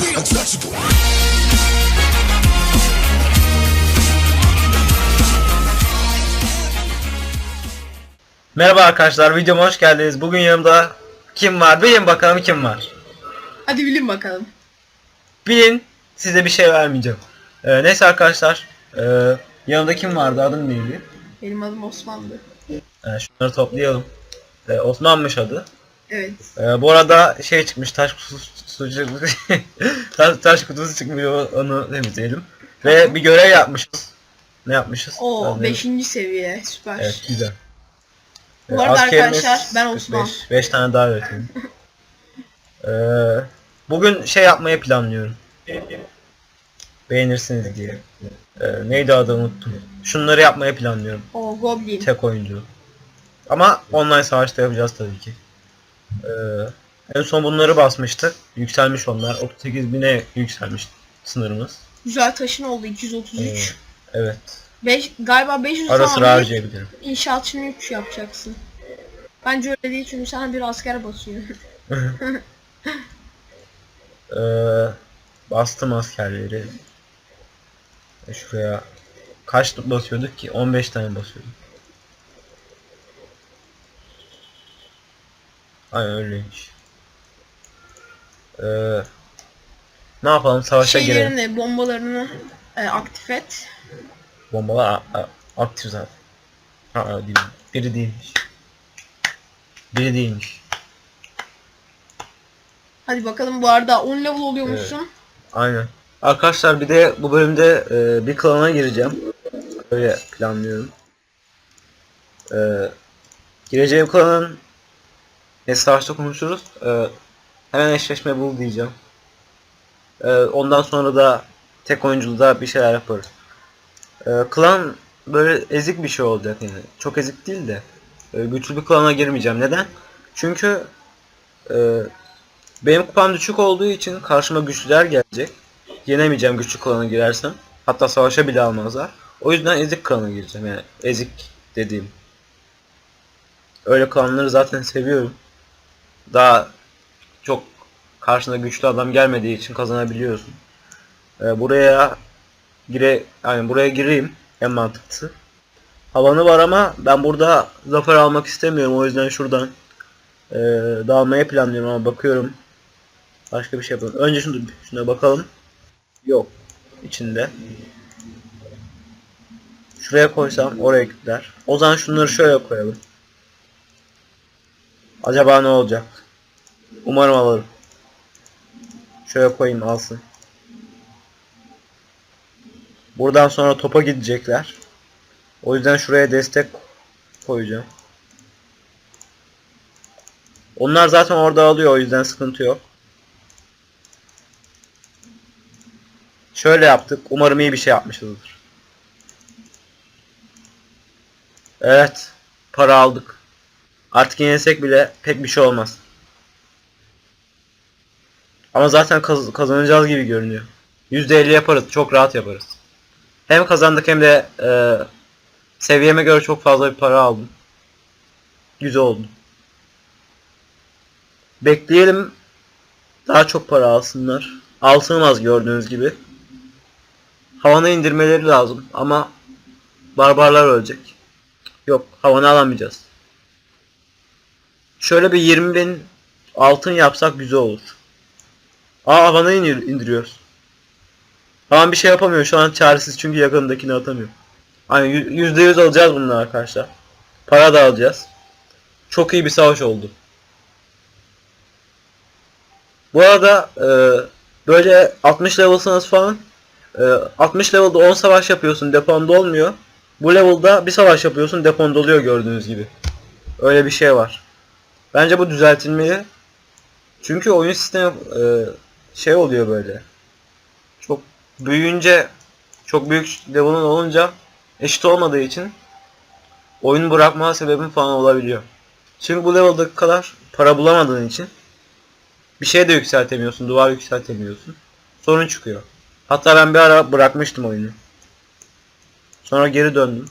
untouchable. Merhaba arkadaşlar, videoma hoş geldiniz. Bugün yanımda kim var? Bilin bakalım kim var. Hadi bilin bakalım. Bilin, size bir şey vermeyeceğim. Ee, neyse arkadaşlar, ee, yanımda kim vardı? Adın neydi? Benim adım Osman'dı. Ee, şunları toplayalım. Ee, Osman'mış adı. Evet. Ee, bu arada şey çıkmış, taş sucuk- taş, taş kutusu çıkmış, onu temizleyelim. Ve bir görev yapmışız. Ne yapmışız? O Ben de- 5. seviye süper. Evet, güzel. Bu arada arkadaşlar, ben Osman. 5 tane daha öğreteyim. ee, bugün şey yapmayı planlıyorum. Beğenirsiniz diye. Ee, neydi adı unuttum. Şunları yapmayı planlıyorum. O Goblin. Tek oyuncu. Ama online savaşta yapacağız tabii ki. Ee, en son bunları basmıştık. Yükselmiş onlar. 38 bine yükselmiş sınırımız. Güzel taşın oldu 233. Evet. Beş, galiba 500 Ara sıra harcayabilirim. inşaatçını 3 yapacaksın. Bence öyle değil çünkü sana bir asker basıyor. Ee, bastım askerleri. E şuraya kaç basıyorduk ki? 15 tane basıyorduk. Aynen öyleymiş. Ee, ne yapalım? Savaşa girelim. Şeylerini, bombalarını e, aktif et. Bombalar a- a- aktif zaten. Aa, değil. Biri değilmiş. Biri değilmiş. Hadi bakalım bu arada 10 level oluyormuşsun. Aynen. Arkadaşlar bir de bu bölümde e, bir klana gireceğim. Öyle planlıyorum. E, gireceğim klanın ne savaşta konuşuruz. E, hemen eşleşme bul diyeceğim. E, ondan sonra da tek oyunculuda bir şeyler yaparız. E, klan böyle ezik bir şey olacak yani. Çok ezik değil de. E, güçlü bir klana girmeyeceğim. Neden? Çünkü e, benim kupam düşük olduğu için karşıma güçlüler gelecek. Yenemeyeceğim güçlü klana girersem. Hatta savaşa bile almazlar. O yüzden ezik klana gireceğim yani. Ezik dediğim. Öyle klanları zaten seviyorum. Daha çok karşına güçlü adam gelmediği için kazanabiliyorsun. Ee, buraya gire yani buraya gireyim en mantıklısı. Havanı var ama ben burada zafer almak istemiyorum. O yüzden şuradan ee, dalmayı planlıyorum ama bakıyorum. Başka bir şey yapalım. Önce şunu şuna bakalım. Yok. içinde. Şuraya koysam oraya gider. O zaman şunları şöyle koyalım. Acaba ne olacak? Umarım alırım. Şöyle koyayım alsın. Buradan sonra topa gidecekler. O yüzden şuraya destek koyacağım. Onlar zaten orada alıyor o yüzden sıkıntı yok. Şöyle yaptık. Umarım iyi bir şey yapmışızdır. Evet. Para aldık. Artık yenilsek bile pek bir şey olmaz. Ama zaten kaz- kazanacağız gibi görünüyor. %50 yaparız. Çok rahat yaparız. Hem kazandık hem de e, seviyeme göre çok fazla bir para aldım. Güzel oldu. Bekleyelim. Daha çok para alsınlar. Alsınmaz gördüğünüz gibi. Havana indirmeleri lazım ama barbarlar ölecek. Yok havana alamayacağız. Şöyle bir 20 bin altın yapsak güzel olur. Aa havana indir indiriyoruz. Havan bir şey yapamıyor şu an çaresiz çünkü yakındakini atamıyor. Hani %100 alacağız bunları arkadaşlar. Para da alacağız. Çok iyi bir savaş oldu. Bu arada e, böyle 60 level'sanız falan e, 60 level'da 10 savaş yapıyorsun depon dolmuyor. Bu level'da bir savaş yapıyorsun depon doluyor gördüğünüz gibi. Öyle bir şey var. Bence bu düzeltilmeli. Çünkü oyun sistemi e, şey oluyor böyle. Çok büyüyünce çok büyük level'ın olunca eşit olmadığı için oyunu bırakma sebebin falan olabiliyor. Çünkü bu level'daki kadar para bulamadığın için bir şey de yükseltemiyorsun, duvar yükseltemiyorsun. Sorun çıkıyor. Hatta ben bir ara bırakmıştım oyunu. Sonra geri döndüm.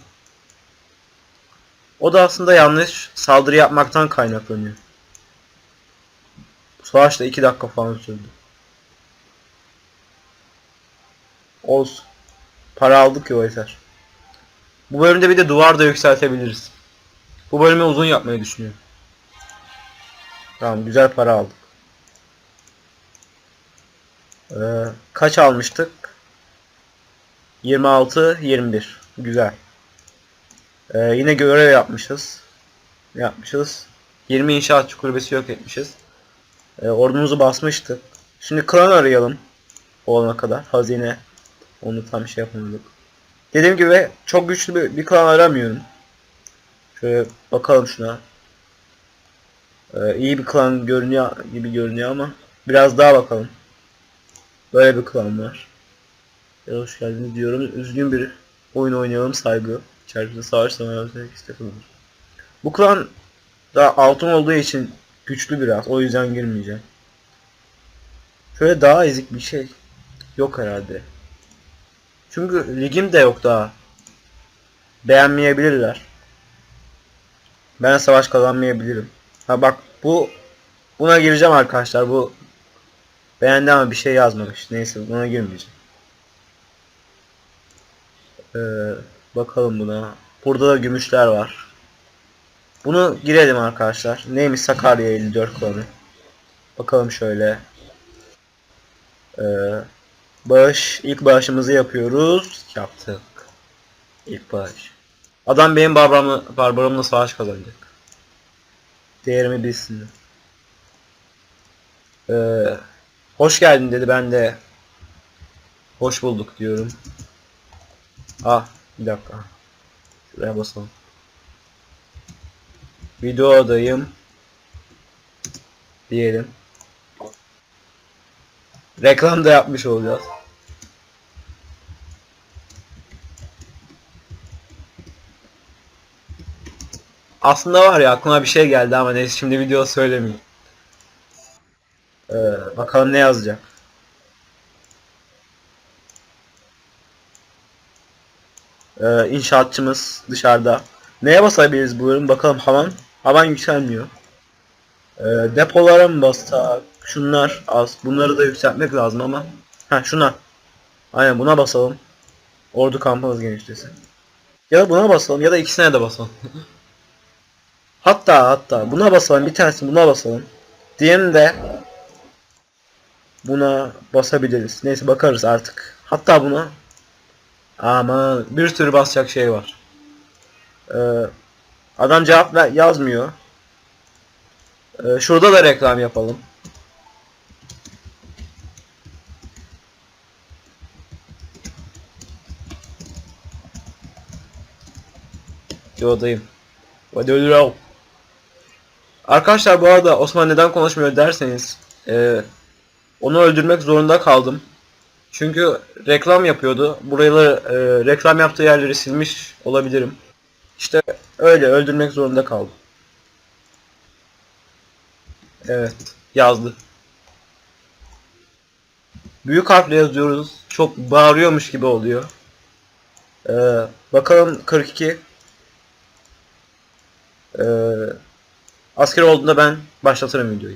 O da aslında yanlış saldırı yapmaktan kaynaklanıyor. Savaş da 2 dakika falan sürdü. Olsun. Para aldık ya o eser. Bu bölümde bir de duvar da yükseltebiliriz. Bu bölümü uzun yapmayı düşünüyorum. Tamam güzel para aldık. Ee, kaç almıştık? 26, 21. Güzel. Ee, yine görev yapmışız. Yapmışız? 20 inşaatçı kulübesi yok etmişiz. Ee, ordumuzu basmıştık. Şimdi klan arayalım. Olana kadar. Hazine. Onu tam şey yapamadık. Dediğim gibi çok güçlü bir, bir klan aramıyorum. Şöyle bakalım şuna. Ee, iyi bir klan görünüyor gibi görünüyor ama biraz daha bakalım. Böyle bir klan var. Ya hoş geldiniz diyorum. Üzgün bir oyun oynayalım saygı. İçerisinde savaş zamanı istedim. Bu klan daha altın olduğu için güçlü biraz. O yüzden girmeyeceğim. Şöyle daha ezik bir şey. Yok herhalde. Çünkü ligim de yok daha. Beğenmeyebilirler. Ben savaş kazanmayabilirim. Ha bak bu buna gireceğim arkadaşlar. Bu beğendi ama bir şey yazmamış. Neyse buna girmeyeceğim. Ee, bakalım buna. Burada da gümüşler var. Bunu girelim arkadaşlar. Neymiş Sakarya 54 klanı. Bakalım şöyle. Ee, bağış. ilk bağışımızı yapıyoruz. Yaptık. İlk bağış. Adam benim barbaramla, barbaramla savaş kazanacak. Değerimi bilsin. Ee, hoş geldin dedi. Ben de hoş bulduk diyorum. Ah bir dakika. Şuraya basalım. Videodayım. Diyelim. Reklam da yapmış olacağız. Aslında var ya aklıma bir şey geldi ama neyse şimdi video söylemeyeyim. Ee, bakalım ne yazacak. Ee, inşaatçımız dışarıda. Neye basabiliriz bu bölüm bakalım havan. Havan yükselmiyor. Ee, depolara mı bassak? Şunlar az. Bunları da yükseltmek lazım ama. Ha şuna. Aynen buna basalım. Ordu kampımız genişlesin. Ya da buna basalım ya da ikisine de basalım. hatta hatta buna basalım bir tanesini buna basalım. Diğerini de buna basabiliriz. Neyse bakarız artık. Hatta buna ama bir sürü basacak şey var. Ee, adam cevap yazmıyor. Ee, şurada da reklam yapalım. Yodayım. Hadi öldür Arkadaşlar bu arada Osman neden konuşmuyor derseniz e, onu öldürmek zorunda kaldım. Çünkü reklam yapıyordu. Buraları e, reklam yaptığı yerleri silmiş olabilirim. İşte öyle öldürmek zorunda kaldım. Evet yazdı. Büyük harfle yazıyoruz. Çok bağırıyormuş gibi oluyor. Ee, bakalım 42. Ee, asker olduğunda ben başlatırım videoyu.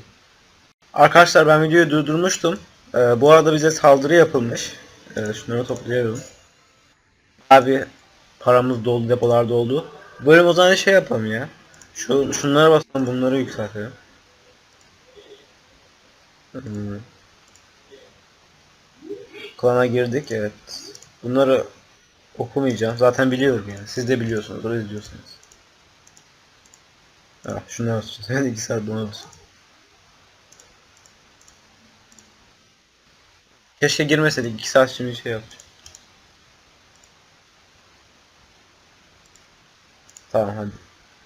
Arkadaşlar ben videoyu durdurmuştum. Ee, bu arada bize saldırı yapılmış. Ee, şunları toplayalım. Abi paramız doldu, depolar doldu. Bölüm o zaman şey yapalım ya. Şu şunlara basalım, bunları yükseltelim. Hmm. Klana girdik, evet. Bunları okumayacağım. Zaten biliyorum yani. Siz de biliyorsunuz, orayı izliyorsunuz. Ah, basacağız. Yani 2 saat buna basacağım. Keşke girmeseydik. 2 saat şimdi şey yapacağım. Tamam hadi.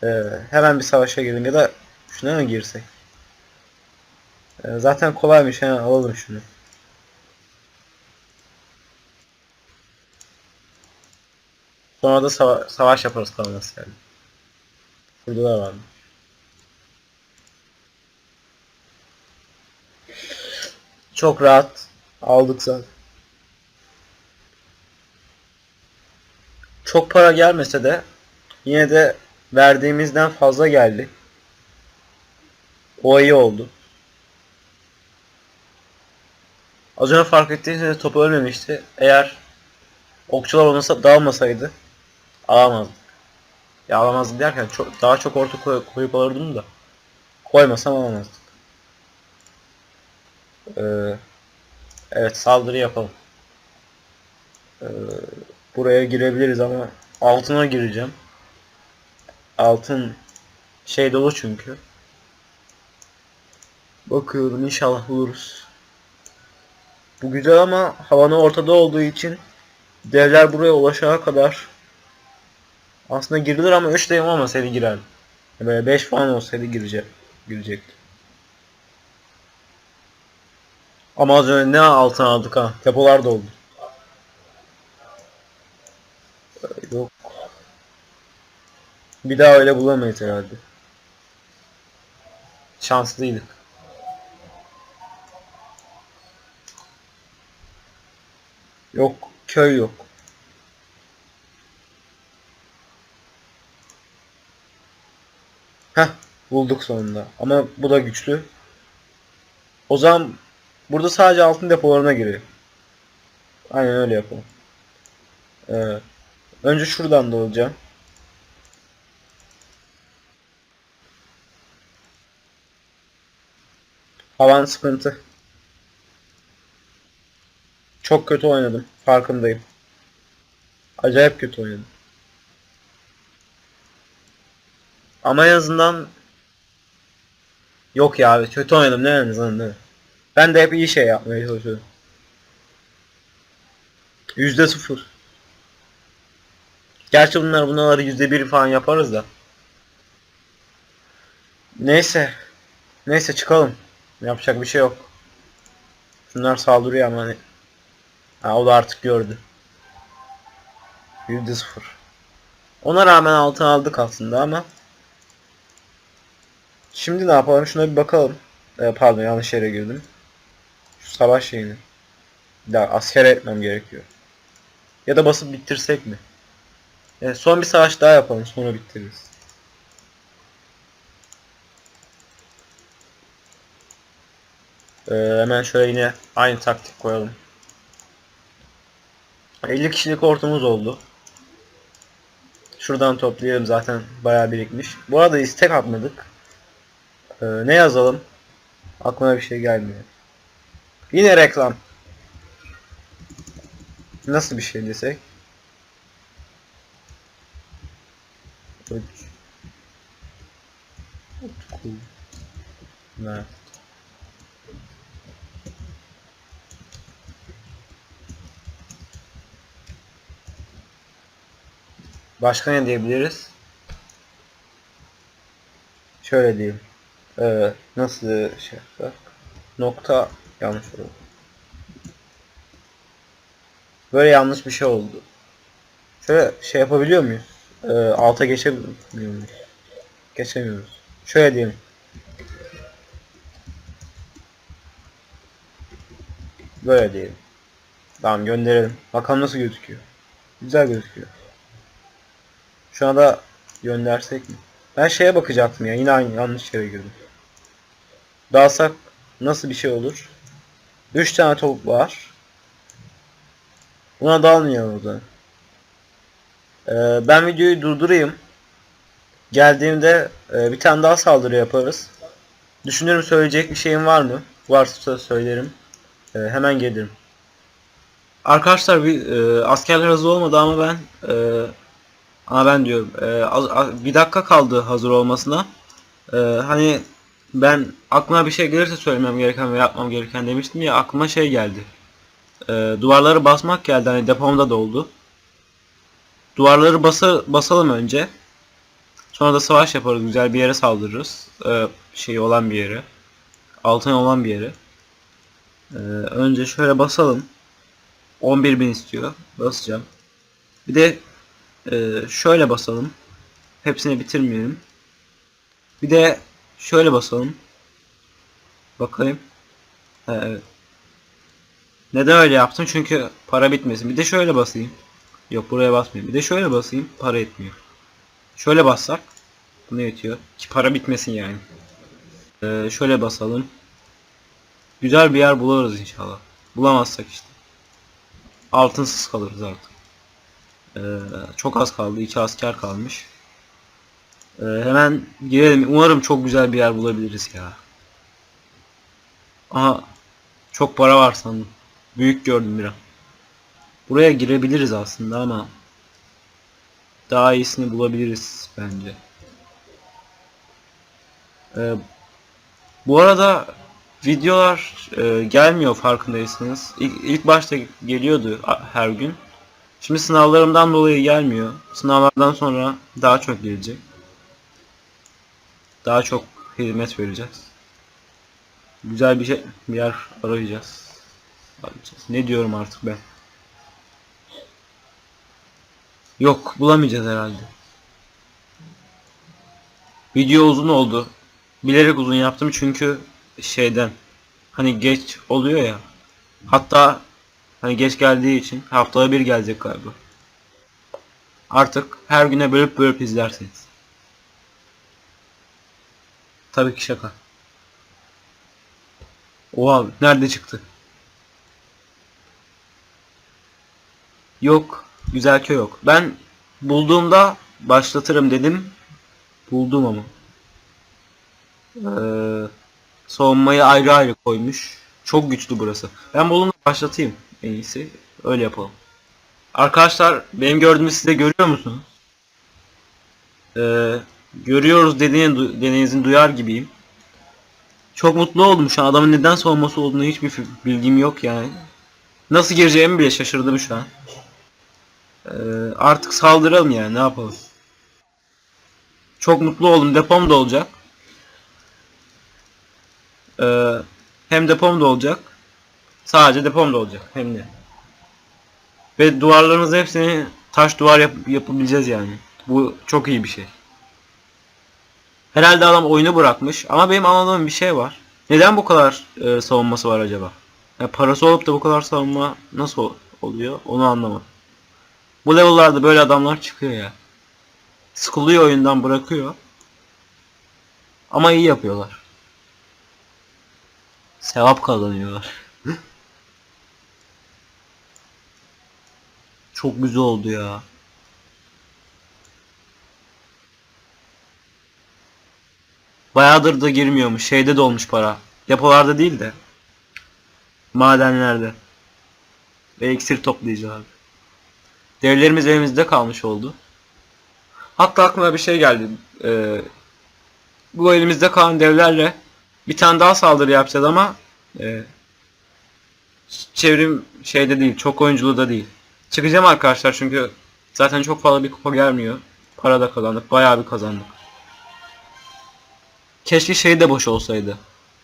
Ee, hemen bir savaşa girelim ya da şuna mı girsek? Ee, zaten kolaymış hemen alalım şunu. Sonra da sava- savaş yaparız kalan askerle. Burada da var. Çok rahat aldık zaten. Çok para gelmese de yine de verdiğimizden fazla geldi. O iyi oldu. Az önce fark ettiyseniz top ölmemişti. Eğer okçular olmasa dağılmasaydı alamazdık. Ya alamazdık derken çok, daha çok orta koy, koyup alırdım da koymasam alamazdık. Ee, evet saldırı yapalım. Ee, buraya girebiliriz ama altına gireceğim. Altın şey dolu çünkü. Bakıyorum inşallah buluruz. Bu güzel ama havanın ortada olduğu için devler buraya ulaşana kadar aslında girilir ama 3 deyim olmasaydı girerdi. Böyle 5 falan olsaydı girecek, girecekti. Ama az önce ne altın aldık ha. Depolar doldu. Yok. Bir daha öyle bulamayız herhalde. Şanslıydık. Yok, köy yok. Heh, bulduk sonunda. Ama bu da güçlü. O zaman burada sadece altın depolarına giriyor. Aynen öyle yapalım. Evet. Önce şuradan dolacağım. Havan sıkıntı. Çok kötü oynadım. Farkındayım. Acayip kötü oynadım. Ama en azından Yok ya kötü oynadım ne en azından değil mi? Ben de hep iyi şey yapmaya çalışıyorum. Yüzde sıfır. Gerçi bunlar bunları yüzde bir falan yaparız da. Neyse. Neyse çıkalım. Yapacak bir şey yok. Şunlar saldırıyor ama hani. Ha, o da artık gördü. Yüzde sıfır. Ona rağmen altın aldık aslında ama. Şimdi ne yapalım? Şuna bir bakalım. Ee, pardon yanlış yere girdim. Şu savaş şeyini. Daha asker etmem gerekiyor. Ya da basıp bitirsek mi? Evet, son bir savaş daha yapalım sonra bitiririz. Ee, hemen şöyle yine aynı taktik koyalım. 50 kişilik ortamız oldu. Şuradan toplayalım zaten bayağı birikmiş. Bu arada istek atmadık. Ee, ne yazalım? Aklıma bir şey gelmiyor. Yine reklam. Nasıl bir şey desek? Mert. Başka ne diyebiliriz? Şöyle diyeyim. Ee, nasıl şey yapsak? Nokta yanlış oldu. Böyle yanlış bir şey oldu. Şöyle şey yapabiliyor muyuz? Ee, alta geçemiyor muyuz? Geçemiyoruz. Şöyle diyelim. Böyle diyelim. Tamam gönderelim. Bakalım nasıl gözüküyor. Güzel gözüküyor. Şu anda göndersek mi? Ben şeye bakacaktım ya. Yine aynı yanlış yere girdim. Dalsak nasıl bir şey olur? 3 tane tavuk var. Buna dalmayalım o. Ee, ben videoyu durdurayım. Geldiğimde e, bir tane daha saldırı yaparız. Düşünüyorum söyleyecek bir şeyim var mı? Varsa söylerim. Ee, hemen gelirim. Arkadaşlar bir e, askerler hazır olmadı ama ben e, ama ben diyorum e, az, az- bir dakika kaldı hazır olmasına. E, hani ben aklıma bir şey gelirse söylemem gereken ve yapmam gereken demiştim ya aklıma şey geldi. E, duvarları basmak geldi hani depomda doldu. Duvarları basa, basalım önce. Sonra da savaş yaparız güzel bir yere saldırırız. E, şey olan bir yere. Altın olan bir yere. E, önce şöyle basalım. 11.000 istiyor. Basacağım. Bir de ee, şöyle basalım. Hepsini bitirmeyelim. Bir de şöyle basalım. Bakayım. Ha, evet. Neden öyle yaptım? Çünkü para bitmesin. Bir de şöyle basayım. Yok buraya basmayayım. Bir de şöyle basayım. Para etmiyor. Şöyle bassak. Bu ne yetiyor? Ki para bitmesin yani. Ee, şöyle basalım. Güzel bir yer buluruz inşallah. Bulamazsak işte. Altınsız kalırız artık. Ee, çok az kaldı. iki asker kalmış. Ee, hemen girelim. Umarım çok güzel bir yer bulabiliriz ya. Aha çok para var sandım. Büyük gördüm bir an. Buraya girebiliriz aslında ama daha iyisini bulabiliriz bence. Ee, bu arada videolar e, gelmiyor farkındaysanız. İlk, ilk başta geliyordu her gün. Şimdi sınavlarımdan dolayı gelmiyor. Sınavlardan sonra daha çok gelecek. Daha çok hizmet vereceğiz. Güzel bir şey bir yer arayacağız. Arayacağız. Ne diyorum artık ben? Yok bulamayacağız herhalde. Video uzun oldu. Bilerek uzun yaptım çünkü şeyden hani geç oluyor ya. Hatta hani geç geldiği için haftada bir gelecek galiba. Artık her güne bölüp bölüp izlersiniz. Tabii ki şaka. Oha nerede çıktı? Yok. Güzel köy yok. Ben bulduğumda başlatırım dedim. Buldum ama. Ee, savunmayı ayrı ayrı koymuş. Çok güçlü burası. Ben bulduğumda başlatayım en iyisi. Öyle yapalım. Arkadaşlar benim gördüğümü siz de görüyor musunuz? Ee, görüyoruz dediğin, dediğinizin duyar gibiyim. Çok mutlu oldum şu an. Adamın neden savunması olduğunu hiçbir bilgim yok yani. Nasıl gireceğimi bile şaşırdım şu an. Ee, artık saldıralım yani ne yapalım. Çok mutlu oldum. Depom da olacak. Ee, hem depom da olacak. Sadece depom da olacak. Hem de. Ve duvarlarımızı hepsini taş duvar yap- yapabileceğiz yani. Bu çok iyi bir şey. Herhalde adam oyunu bırakmış ama benim anladığım bir şey var. Neden bu kadar e, savunması var acaba? Ya parası olup da bu kadar savunma nasıl ol- oluyor onu anlamadım. Bu level'larda böyle adamlar çıkıyor ya. Sıkılıyor oyundan bırakıyor. Ama iyi yapıyorlar. Sevap kazanıyorlar. Çok güzel oldu ya. Bayağıdır da girmiyormuş. Şeyde de olmuş para. Depolarda değil de. Madenlerde. Ve iksir toplayacağız. Devlerimiz elimizde kalmış oldu. Hatta aklıma bir şey geldi. Ee, bu elimizde kalan devlerle bir tane daha saldırı yapacağız ama e, çevrim şeyde değil, çok oyunculu da değil. Çıkacağım arkadaşlar çünkü zaten çok fazla bir kupa gelmiyor. Para da kazandık, bayağı bir kazandık. Keşke şey de boş olsaydı.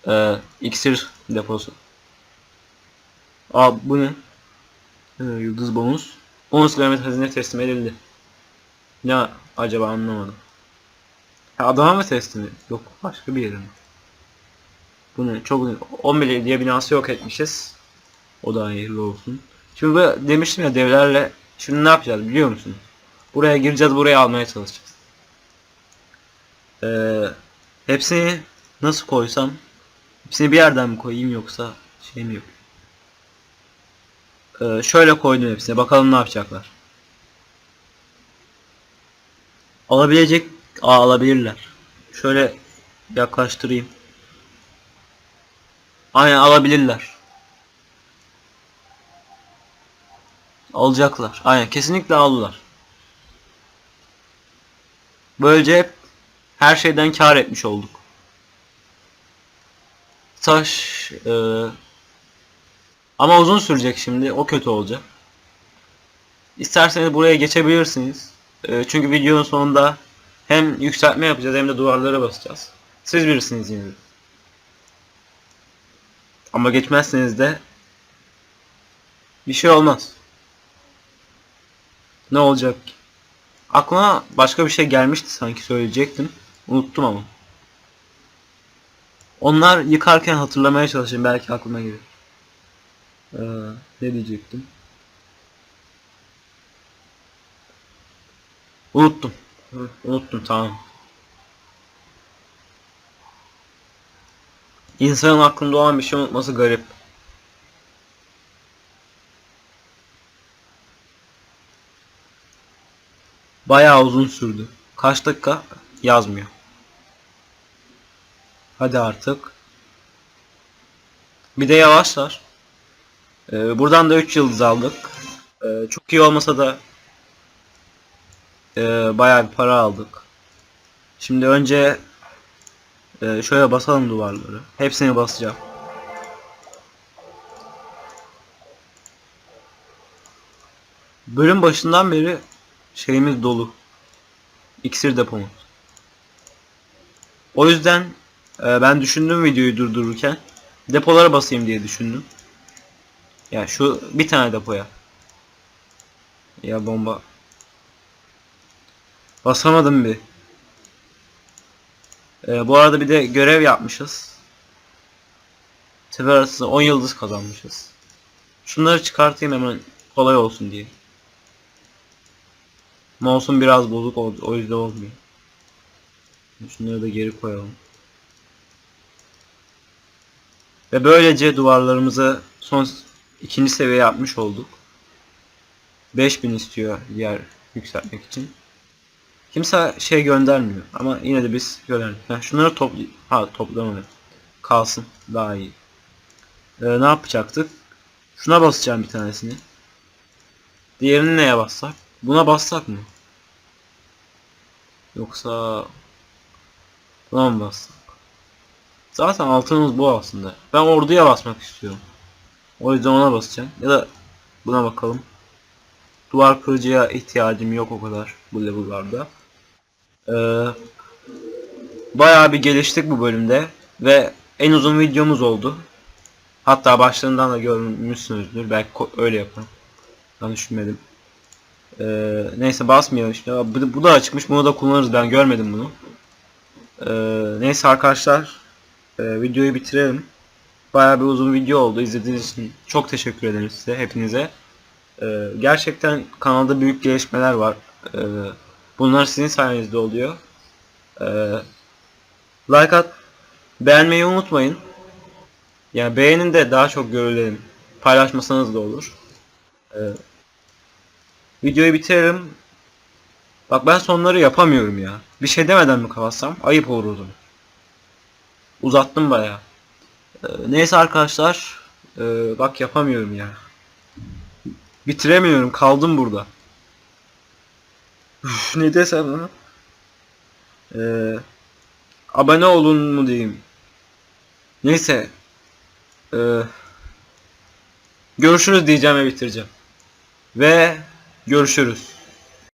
Ee, iksir deposu. Aa bu ne? Ee, yıldız bonus. 10 kilometre hazine teslim edildi. Ne acaba anlamadım. Ha, adama mı teslim? Yok başka bir yere mi? Bu ne? Çok 10 belediye binası yok etmişiz. O da hayırlı olsun. Şimdi bu demiştim ya devlerle şimdi ne yapacağız biliyor musunuz? Buraya gireceğiz buraya almaya çalışacağız. Ee, hepsini nasıl koysam hepsini bir yerden mi koyayım yoksa şey mi yok? Ee, şöyle koydum hepsine bakalım ne yapacaklar. Alabilecek Aa, alabilirler. Şöyle yaklaştırayım. Aynen alabilirler. Alacaklar. Aynen kesinlikle aldılar. Böylece hep her şeyden kar etmiş olduk. Taş e, ama uzun sürecek şimdi. O kötü olacak. İsterseniz buraya geçebilirsiniz. E, çünkü videonun sonunda hem yükseltme yapacağız hem de duvarlara basacağız. Siz bilirsiniz yine. Ama geçmezseniz de bir şey olmaz. Ne olacak ki? Aklıma başka bir şey gelmişti sanki söyleyecektim. Unuttum ama. Onlar yıkarken hatırlamaya çalışayım belki aklıma gelir. Ee, ne diyecektim? Unuttum. Hı, Unuttum tamam. İnsanın aklında olan bir şey unutması garip. Bayağı uzun sürdü. Kaç dakika yazmıyor. Hadi artık. Bir de yavaşlar. Ee, buradan da 3 yıldız aldık. Ee, çok iyi olmasa da e, bayağı bir para aldık. Şimdi önce e, şöyle basalım duvarları. Hepsini basacağım. Bölüm başından beri şeyimiz dolu. İksir depomuz. O yüzden e, ben düşündüm videoyu durdururken depolara basayım diye düşündüm. Ya şu bir tane depoya. Ya bomba. Basamadım bir. E, bu arada bir de görev yapmışız. Sefer arası 10 yıldız kazanmışız. Şunları çıkartayım hemen kolay olsun diye. Mouse'um biraz bozuk oldu. O yüzden olmuyor. Şunları da geri koyalım. Ve böylece duvarlarımızı son ikinci seviye yapmış olduk. 5000 istiyor diğer yükseltmek için. Kimse şey göndermiyor ama yine de biz gönderdik. Ha, şunları topla ha toplamadım. Kalsın daha iyi. Ee, ne yapacaktık? Şuna basacağım bir tanesini. Diğerini neye bassak? Buna bassak mı? Yoksa buna mı bassak? Zaten altınımız bu aslında. Ben orduya basmak istiyorum. O yüzden ona basacağım. Ya da buna bakalım. Duvar kırıcıya ihtiyacım yok o kadar bu level'larda. Ee, bayağı bir geliştik bu bölümde ve en uzun videomuz oldu. Hatta başlarından da görmüşsünüzdür. Belki öyle yaparım. Ben düşünmedim. Ee, neyse basmayalım işte. Bu, da açıkmış. Bunu da kullanırız. Ben görmedim bunu. Ee, neyse arkadaşlar. E, videoyu bitirelim. Bayağı bir uzun video oldu. İzlediğiniz için çok teşekkür ederim size. Hepinize. Ee, gerçekten kanalda büyük gelişmeler var. Ee, bunlar sizin sayenizde oluyor. Ee, like at. Beğenmeyi unutmayın. Yani beğenin de daha çok görülelim. Paylaşmasanız da olur. Ee, videoyu bitirelim. Bak ben sonları yapamıyorum ya. Bir şey demeden mi kapatsam? Ayıp olur o zaman. Uzattım bayağı. Ee, neyse arkadaşlar. Ee, bak yapamıyorum ya. Bitiremiyorum. Kaldım burada. Üf, ne desem lan? Ee, abone olun mu diyeyim. Neyse. Ee, görüşürüz diyeceğim ve bitireceğim. Ve görüşürüz.